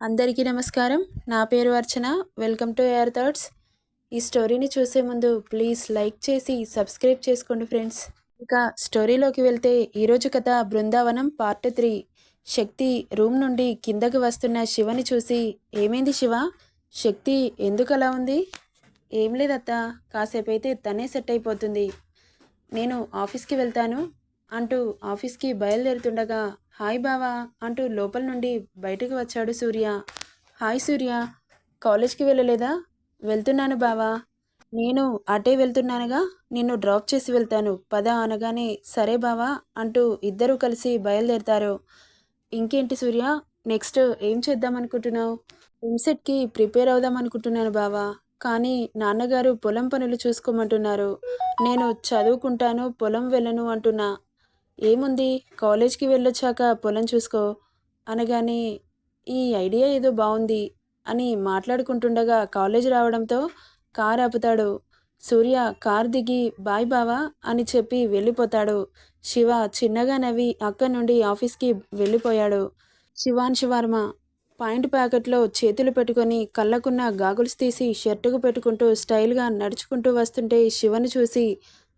అందరికీ నమస్కారం. నా పేరు Archana. Welcome to air thoughts. ఈ స్టోరీని చూసే ముందు ప్లీజ్ లైక్ చేసి సబ్స్క్రైబ్ చేసుకోండి ఫ్రెండ్స్. ఇక స్టోరీలోకి వెళ్తే ఈరోజు కథ Brindavanam part three. Shakti room నుండి కిందకి వస్తున్న శివని చూసి ఏమైంది శివ? శక్తి ఎందుకు అలా ఉంది? ఏం లేదత్త. కాసేపు అయితే తనే సెట్ అయిపోతుంది. నేను ఆఫీస్కి వెళ్తాను. అంటూ ఆఫీస్కి బయలుదేరుతుండగా హాయ్ బావా అంటూ లోపల నుండి బయటకు వచ్చాడు సూర్య. హాయ్ సూర్య కాలేజ్కి వెళ్ళలేదా? వెళ్తున్నాను బావా. నేను అటే వెళ్తున్నానుగా? నిన్ను డ్రాప్ చేసి వెళ్తాను. పద అనగానే సరే బావా అంటూ ఇద్దరూ కలిసి బయలుదేరుతారు. ఇంకేంటి సూర్య నెక్స్ట్ ఏం చేద్దాం అనుకుంటున్నావు ఎంసెట్కి ప్రిపేర్ అవుదాం అనుకుంటున్నాను బావా కానీ నాన్నగారు పొలం పనులు చూసుకోమంటున్నారు. నేను చదువుకుంటాను పొలం వెళ్ళను అంటున్నా. ఏముంది? కాలేజ్కి వెళ్ళొచ్చాక పొలం చూసుకో అనగానే ఈ ఐడియా ఏదో బాగుంది అని మాట్లాడుకుంటుండగా కాలేజ్ రావడంతో కార్ ఆపుతాడు. సూర్య కార్ దిగి బాయ్ బావా అని చెప్పి వెళ్ళిపోతాడు. శివ చిన్నగా నవ్వి అక్కడి నుండి ఆఫీస్కి వెళ్ళిపోయాడు. శివాన్షి వర్మ పాయింట్ ప్యాకెట్లో చేతులు పెట్టుకొని కళ్ళకున్న గాగుల్స్ తీసి షర్టుకు పెట్టుకుంటూ స్టైల్గా నడుచుకుంటూ వస్తుంటే శివను చూసి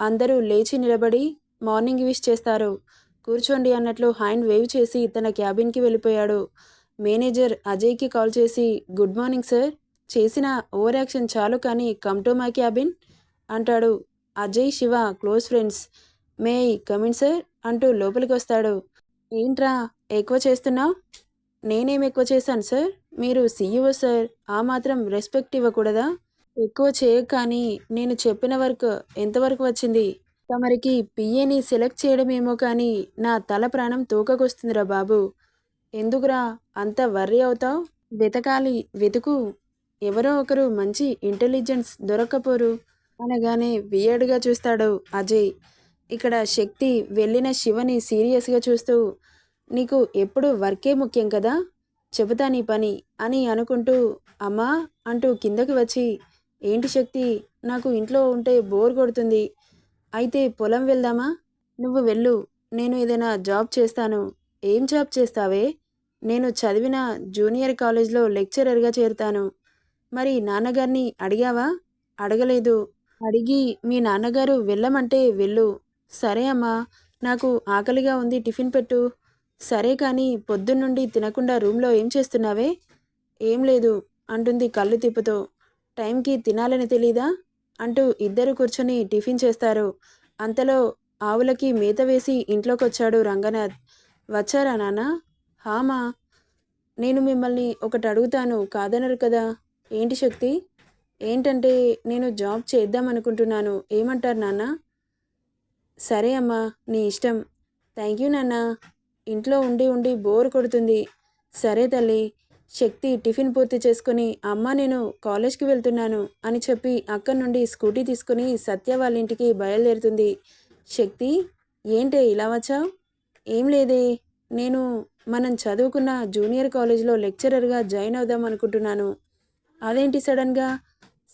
అందరూ లేచి నిలబడి మార్నింగ్ విష్ చేస్తారు. కూర్చోండి అన్నట్లు హ్యాండ్ వేవ్ చేసి తన క్యాబిన్కి వెళ్ళిపోయాడు. మేనేజర్ అజయ్కి కాల్ చేసి గుడ్ మార్నింగ్ సార్ చేసిన ఓవర్ యాక్షన్ చాలు కానీ కమ్ టు మై క్యాబిన్ అంటాడు. Ajay Shiva close friends may come in sir అంటూ లోపలికి వస్తాడు. ఏంట్రా ఎక్కువ చేస్తున్నావు? నేనేం ఎక్కువ చేశాను సార్ మీరు సీఈఓ సార్ ఆ మాత్రం రెస్పెక్ట్ ఇవ్వకూడదా? ఎక్కువ చేయక కానీ నేను చెప్పిన వర్క్ ఎంతవరకు వచ్చింది? తమరికి పిఏని సెలెక్ట్ చేయడమేమో కానీ నా తల ప్రాణం తూకకొస్తుందిరా బాబు. ఎందుకురా అంత వర్రీ అవుతావు? వెతకాలి వెతుకు. ఎవరో ఒకరు మంచి ఇంటెలిజెన్స్ దొరక్కపోరు. అనగానే వియర్డ్గా చూస్తాడు అజయ్. ఇక్కడ శక్తి వెళ్ళిన శివని సీరియస్గా చూస్తూ నీకు ఎప్పుడు వర్కే ముఖ్యం కదా? చెబుతా నీ పని అని అనుకుంటూ అమ్మా అంటూ కిందకి వచ్చి ఏంటి శక్తి? నాకు ఇంట్లో ఉంటే బోర్ కొడుతుంది. అయితే పొలం వెళ్దామా? నువ్వు వెళ్ళు. నేను ఏదైనా జాబ్ చేస్తాను. ఏం జాబ్ చేస్తావే? నేను చదివిన జూనియర్ కాలేజ్లో లెక్చరర్గా చేరుతాను. మరి నాన్నగారిని అడిగావా? అడగలేదు. అడిగి మీ నాన్నగారు వెళ్ళమంటే వెళ్ళు. సరే అమ్మా. నాకు ఆకలిగా ఉంది. టిఫిన్ పెట్టు. సరే కానీ పొద్దున్నుండి తినకుండా రూమ్లో ఏం చేస్తున్నావే? ఏం లేదు. అంటుంది కళ్ళు తిప్పుతో. టైంకి తినాలని తెలీదా? అంటూ ఇద్దరు కూర్చొని టిఫిన్ చేస్తారు. అంతలో ఆవులకి మేత వేసి ఇంట్లోకి వచ్చాడు రంగనాథ్. వచ్చారా నాన్న? హామా నేను మిమ్మల్ని ఒకటి అడుగుతాను. కాదనరు కదా. ఏంటి శక్తి? ఏంటంటే నేను జాబ్ చేద్దాం అనుకుంటున్నాను. ఏమంటారు నాన్న? సరే అమ్మా. నీ ఇష్టం. థ్యాంక్ యూ నాన్న. ఇంట్లో ఉండి ఉండి బోర్ కొడుతుంది. సరే తల్లి. శక్తి టిఫిన్ పూర్తి చేసుకుని అమ్మ నేను కాలేజ్కి వెళ్తున్నాను అని చెప్పి అక్కడి నుండి స్కూటీ తీసుకుని సత్య వాళ్ళ ఇంటికి బయలుదేరుతుంది. శక్తి ఏంటే ఇలా వచ్చావు? ఏం లేదే. నేను మనం చదువుకున్న జూనియర్ కాలేజ్లో లెక్చరర్గా జాయిన్ అవుదాం అనుకుంటున్నాను. అదేంటి సడన్గా?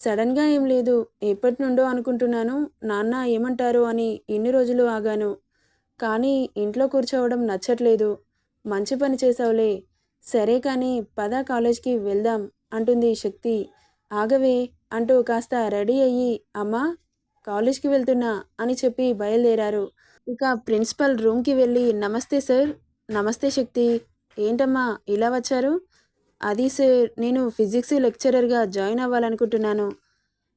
సడన్గా ఏం లేదు. ఎప్పటి నుండో అనుకుంటున్నాను. నాన్న ఏమంటారు అని ఇన్ని రోజులు ఆగాను. కానీ ఇంట్లో కూర్చోవడం నచ్చట్లేదు. మంచి పని చేసావులే. సరే కానీ పద కాలేజ్కి వెళ్దాం అంటుంది శక్తి. ఆగవే అంటూ కాస్త రెడీ అయ్యి అమ్మా కాలేజ్కి వెళ్తున్నా అని చెప్పి బయలుదేరారు. ఇక ప్రిన్సిపల్ రూమ్కి వెళ్ళి నమస్తే సార్ నమస్తే శక్తి ఏంటమ్మా ఇలా వచ్చారు? అది సార్ నేను ఫిజిక్స్ లెక్చరర్గా జాయిన్ అవ్వాలనుకుంటున్నాను.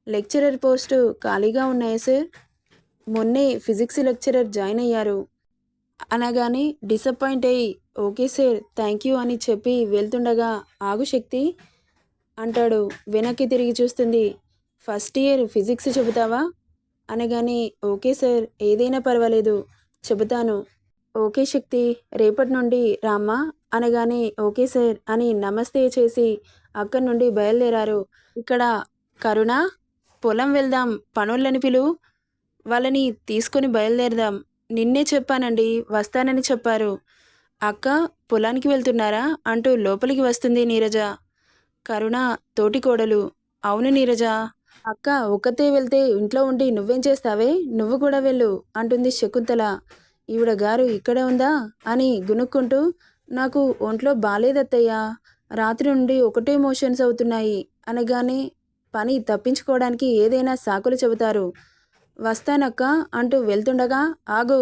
లెక్చరర్ పోస్టు ఖాళీగా ఉన్నాయి సార్? మొన్నే ఫిజిక్స్ లెక్చరర్ జాయిన్ అయ్యారు. అనగానే డిసప్పాయింట్ అయ్యి ఓకే సార్ థ్యాంక్ యూ అని చెప్పి వెళ్తుండగా ఆగు శక్తి అంటాడు. వెనక్కి తిరిగి చూస్తుంది ఫస్ట్ ఇయర్ ఫిజిక్స్ చెబుతావా? అనగానే ఓకే సార్ ఏదైనా పర్వాలేదు చెబుతాను. ఓకే శక్తి రేపటి నుండి రామ్మా? అనగానే ఓకే సార్ అని నమస్తే చేసి అక్కడి నుండి బయలుదేరారు. ఇక్కడ కరుణ పొలం వెళ్దాం పనులని పిలు వాళ్ళని తీసుకొని బయలుదేరదాం నిన్నే చెప్పానండి వస్తానని చెప్పారు. అక్క పొలానికి వెళ్తున్నారా? అంటూ లోపలికి వస్తుంది నీరజ. కరుణ తోటి కోడలు. అవును నీరజ. అక్క ఒక్కతే వెళ్తే ఇంట్లో ఉండి నువ్వేం చేస్తావే? నువ్వు కూడా వెళ్ళు అంటుంది శకుంతల. ఈవిడ గారు ఇక్కడే ఉందా? అని గునుక్కుంటూ నాకు ఒంట్లో బాలేదత్తయ్యా. రాత్రి నుండి ఒకటే మోషన్స్ అవుతున్నాయి. అనగానే పని తప్పించుకోవడానికి ఏదైనా సాకులు చెబుతారు. వస్తానక్క అంటూ వెళ్తుండగా ఆగు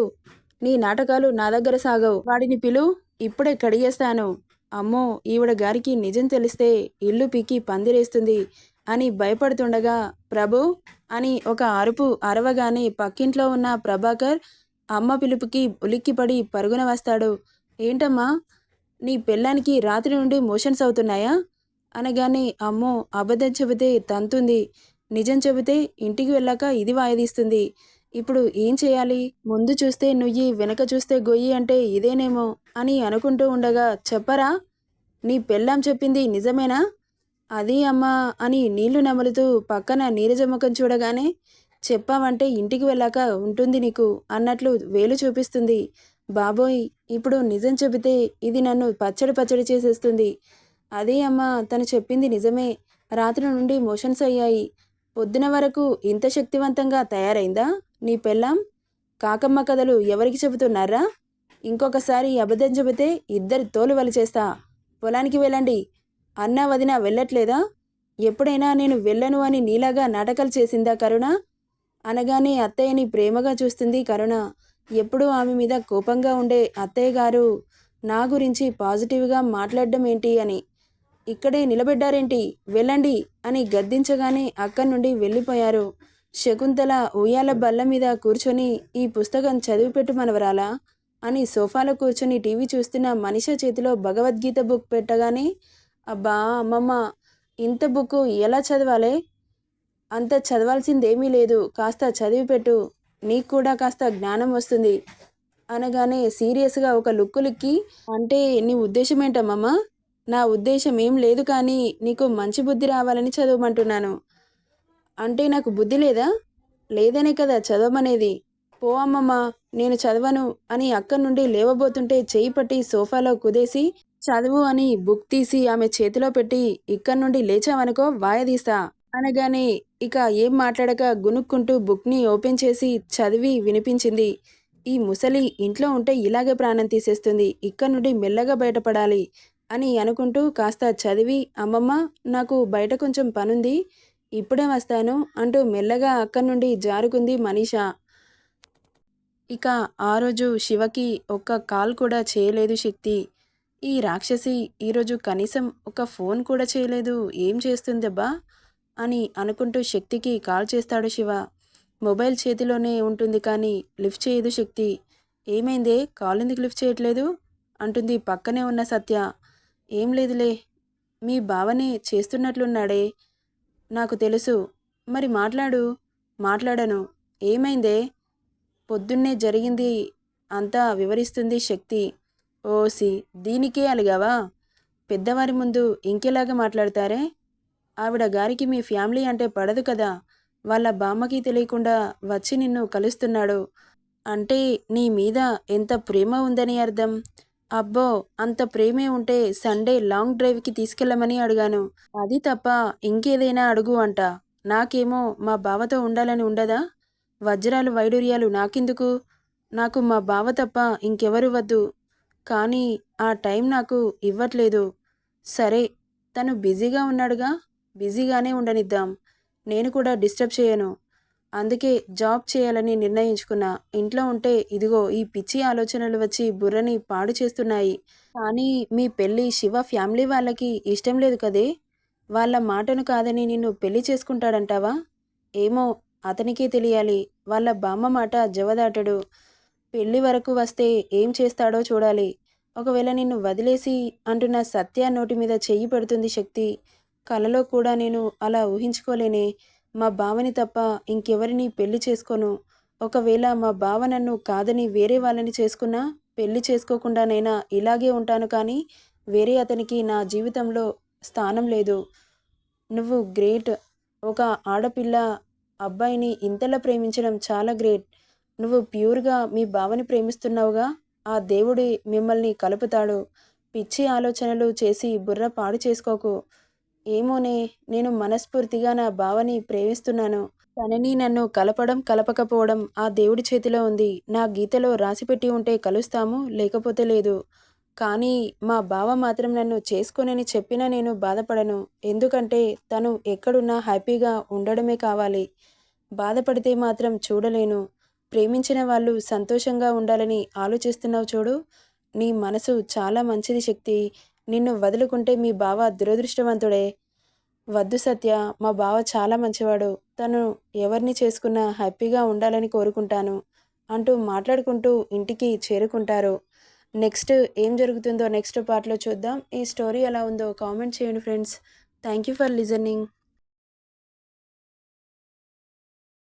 నీ నాటకాలు నా దగ్గర సాగవు. వాడిని పిలు ఇప్పుడే కడిగేస్తాను. అమ్మో ఈవిడ గారికి నిజం తెలిస్తే ఇల్లు పీకి పందిరేస్తుంది అని భయపడుతుండగా ప్రభు అని ఒక అరుపు అరవగానే పక్కింట్లో ఉన్న ప్రభాకర్ అమ్మ పిలుపుకి ఉలిక్కిపడి పరుగున వస్తాడు. ఏంటమ్మా నీ పెళ్ళానికి రాత్రి నుండి మోషన్స్ అవుతున్నాయా? అనగానే అమ్మో అబద్ధం చెబితే తంతుంది. నిజం చెబితే ఇంటికి వెళ్ళాక ఇది వాయిదీస్తుంది. ఇప్పుడు ఏం చేయాలి? ముందు చూస్తే నుయ్యి వెనక చూస్తే గొయ్యి అంటే ఇదేనేమో అని అనుకుంటూ ఉండగా చెప్పరా? నీ పెళ్ళాం చెప్పింది నిజమేనా? అది అమ్మా అని నీళ్ళు నములుతూ పక్కన నీరజ ముఖం చూడగానే చెప్పావంటే ఇంటికి వెళ్ళాక ఉంటుంది నీకు అన్నట్లు వేలు చూపిస్తుంది. బాబోయ్ ఇప్పుడు నిజం చెబితే ఇది నన్ను పచ్చడి పచ్చడి చేసేస్తుంది. అదే అమ్మా తను చెప్పింది నిజమే. రాత్రి నుండి మోషన్స్ అయ్యాయి. పొద్దున వరకు ఇంత శక్తివంతంగా తయారైందా నీ పెళ్ళాం? కాకమ్మ కథలు ఎవరికి చెబుతున్నారా? ఇంకొకసారి అబద్ధం చెబితే ఇద్దరి తోలు వలిచేస్తా పొలానికి వెళ్ళండి. అన్నా వదిన వెళ్ళట్లేదా? ఎప్పుడైనా నేను వెళ్ళను అని నీలాగా నాటకాలు చేసిందా కరుణ? అనగానే అత్తయ్యని ప్రేమగా చూస్తుంది కరుణ. ఎప్పుడూ ఆమె మీద కోపంగా ఉండే అత్తయ్య గారు నా గురించి పాజిటివ్గా మాట్లాడడం ఏంటి అని. ఇక్కడే నిలబెడ్డారేంటి? వెళ్ళండి అని గద్దించగానే అక్కడి నుండి వెళ్ళిపోయారు. శకుంతల ఉయ్యాల బల్ల మీద కూర్చొని ఈ పుస్తకం చదివి పెట్టు మనవరాలా? అని సోఫాలో కూర్చొని టీవీ చూస్తున్న మనిష చేతిలో భగవద్గీత బుక్ పెట్టగానే అబ్బా అమ్మమ్మ ఇంత బుక్ ఎలా చదవాలే? అంత చదవాల్సిందేమీ లేదు కాస్త చదివి పెట్టు నీకు కూడా కాస్త జ్ఞానం వస్తుంది. అనగానే సీరియస్గా ఒక లుక్కులుక్కి అంటే నీ ఉద్దేశం ఏంటమ్మమ్మ? నా ఉద్దేశం ఏం లేదు కానీ నీకు మంచి బుద్ధి రావాలని చదవమంటున్నాను. అంటే నాకు బుద్ధి లేదా? లేదనే కదా చదవమనేది. పో అమ్మమ్మ నేను చదవను అని అక్కడి నుండి లేవబోతుంటే చేయి పట్టి సోఫాలో కుదేసి చదువు అని బుక్ తీసి ఆమె చేతిలో పెట్టి ఇక్కడి నుండి లేచావనుకో వాయదీస్తా అనగానే ఇక ఏం మాట్లాడక గునుక్కుంటూ బుక్ని ఓపెన్ చేసి చదివి వినిపించింది. ఈ ముసలి ఇంట్లో ఉంటే ఇలాగే ప్రాణం తీసేస్తుంది. ఇక్కడి నుండి మెల్లగా బయటపడాలి. అని అనుకుంటూ కాస్త చదివి అమ్మమ్మ నాకు బయట కొంచెం పనుంది ఇప్పుడే వస్తాను అంటూ మెల్లగా అక్కడి నుండి జారుకుంది మనీషా. ఇక ఆ రోజు శివకి ఒక్క కాల్ కూడా చేయలేదు శక్తి. ఈ రాక్షసి ఈరోజు కనీసం ఒక ఫోన్ కూడా చేయలేదు ఏం చేస్తుందబ్బా? అని అనుకుంటూ శక్తికి కాల్ చేస్తాడు శివ. మొబైల్ చేతిలోనే ఉంటుంది కానీ లిఫ్ట్ చేయదు శక్తి. ఏమైందే? కాల్ ఎందుకు లిఫ్ట్ చేయట్లేదు? అంటుంది పక్కనే ఉన్న సత్య. ఏం లేదులే. మీ బావనే చేస్తున్నట్లున్నాడే. నాకు తెలుసు. మరి మాట్లాడు. మాట్లాడను. ఏమైందే? పొద్దున్నే జరిగింది అంతా వివరిస్తుంది శక్తి. ఓసి దీనికే అలిగావా? పెద్దవారి ముందు ఇంకెలాగా మాట్లాడతారే? ఆవిడ గారికి మీ ఫ్యామిలీ అంటే పడదు కదా. వాళ్ళ బామ్మకి తెలియకుండా వచ్చి నిన్ను కలుస్తున్నాడు. అంటే నీ మీద ఎంత ప్రేమ ఉందని అర్థం? అబ్బో అంత ప్రేమే ఉంటే సండే లాంగ్ డ్రైవ్కి తీసుకెళ్ళమని అడిగాను. అది తప్ప ఇంకేదైనా అడుగు అంట. నాకేమో మా బావతో ఉండాలని ఉండదా? వజ్రాలు వైడూర్యాలు నాకెందుకు? నాకు మా బావ తప్ప ఇంకెవరు వద్దు. కానీ ఆ టైం నాకు ఇవ్వట్లేదు. సరే తను బిజీగా ఉన్నాడుగా? బిజీగానే ఉండనిద్దాం. నేను కూడా డిస్టర్బ్ చేయను. అందుకే జాబ్ చేయాలని నిర్ణయించుకున్నా. ఇంట్లో ఉంటే ఇదిగో ఈ పిచ్చి ఆలోచనలు వచ్చి బుర్రని పాడు చేస్తున్నాయి. కానీ మీ పెళ్ళి శివ ఫ్యామిలీ వాళ్ళకి ఇష్టం లేదు కదే? వాళ్ళ మాటను కాదని నిన్ను పెళ్ళి చేసుకుంటాడంటావా? ఏమో అతనికే తెలియాలి. వాళ్ళ బామ్మ మాట జవదాటడు. పెళ్ళి వరకు వస్తే ఏం చేస్తాడో చూడాలి. ఒకవేళ నిన్ను వదిలేసి అంటున్న సత్య నోటి మీద చెయ్యి పెడుతుంది శక్తి. కలలో కూడా నేను అలా ఊహించుకోలేనే. మా బావని తప్ప ఇంకెవరిని పెళ్ళి చేసుకోను. ఒకవేళ మా బావ నన్ను కాదని వేరే వాళ్ళని చేసుకున్నా పెళ్ళి చేసుకోకుండానైనా ఇలాగే ఉంటాను కానీ వేరే అతనికి నా జీవితంలో స్థానం లేదు. నువ్వు గ్రేట్. ఒక ఆడపిల్ల అబ్బాయిని ఇంతలా ప్రేమించడం చాలా గ్రేట్. నువ్వు ప్యూర్గా మీ బావని ప్రేమిస్తున్నావుగా ఆ దేవుడి మిమ్మల్ని కలుపుతాడు. పిచ్చి ఆలోచనలు చేసి బుర్ర పాడు చేసుకోకు. ఏమోనే నేను మనస్ఫూర్తిగా నా బావని ప్రేమిస్తున్నాను. తనని నన్ను కలపడం కలపకపోవడం ఆ దేవుడి చేతిలో ఉంది. నా గీతలో రాసిపెట్టి ఉంటే కలుస్తాము లేకపోతే లేదు. కానీ మా బావ మాత్రం నన్ను చేసుకోనని చెప్పినా నేను బాధపడను. ఎందుకంటే తను ఎక్కడున్నా హ్యాపీగా ఉండడమే కావాలి. బాధపడితే మాత్రం చూడలేను. ప్రేమించిన వాళ్ళు సంతోషంగా ఉండాలని ఆలోచిస్తున్నావు చూడు. నీ మనసు చాలా మంచిది శక్తి. నిన్ను వదులుకుంటే మీ బావ దురదృష్టవంతుడే. వద్దు సత్య మా బావ చాలా మంచివాడు. తను ఎవరిని చేసుకున్నా హ్యాపీగా ఉండాలని కోరుకుంటాను అంటూ మాట్లాడుకుంటూ ఇంటికి చేరుకుంటారు. నెక్స్ట్ ఏం జరుగుతుందో నెక్స్ట్ పార్ట్లో చూద్దాం. ఈ స్టోరీ ఎలా ఉందో కామెంట్ చేయండి friends. Thank you for listening.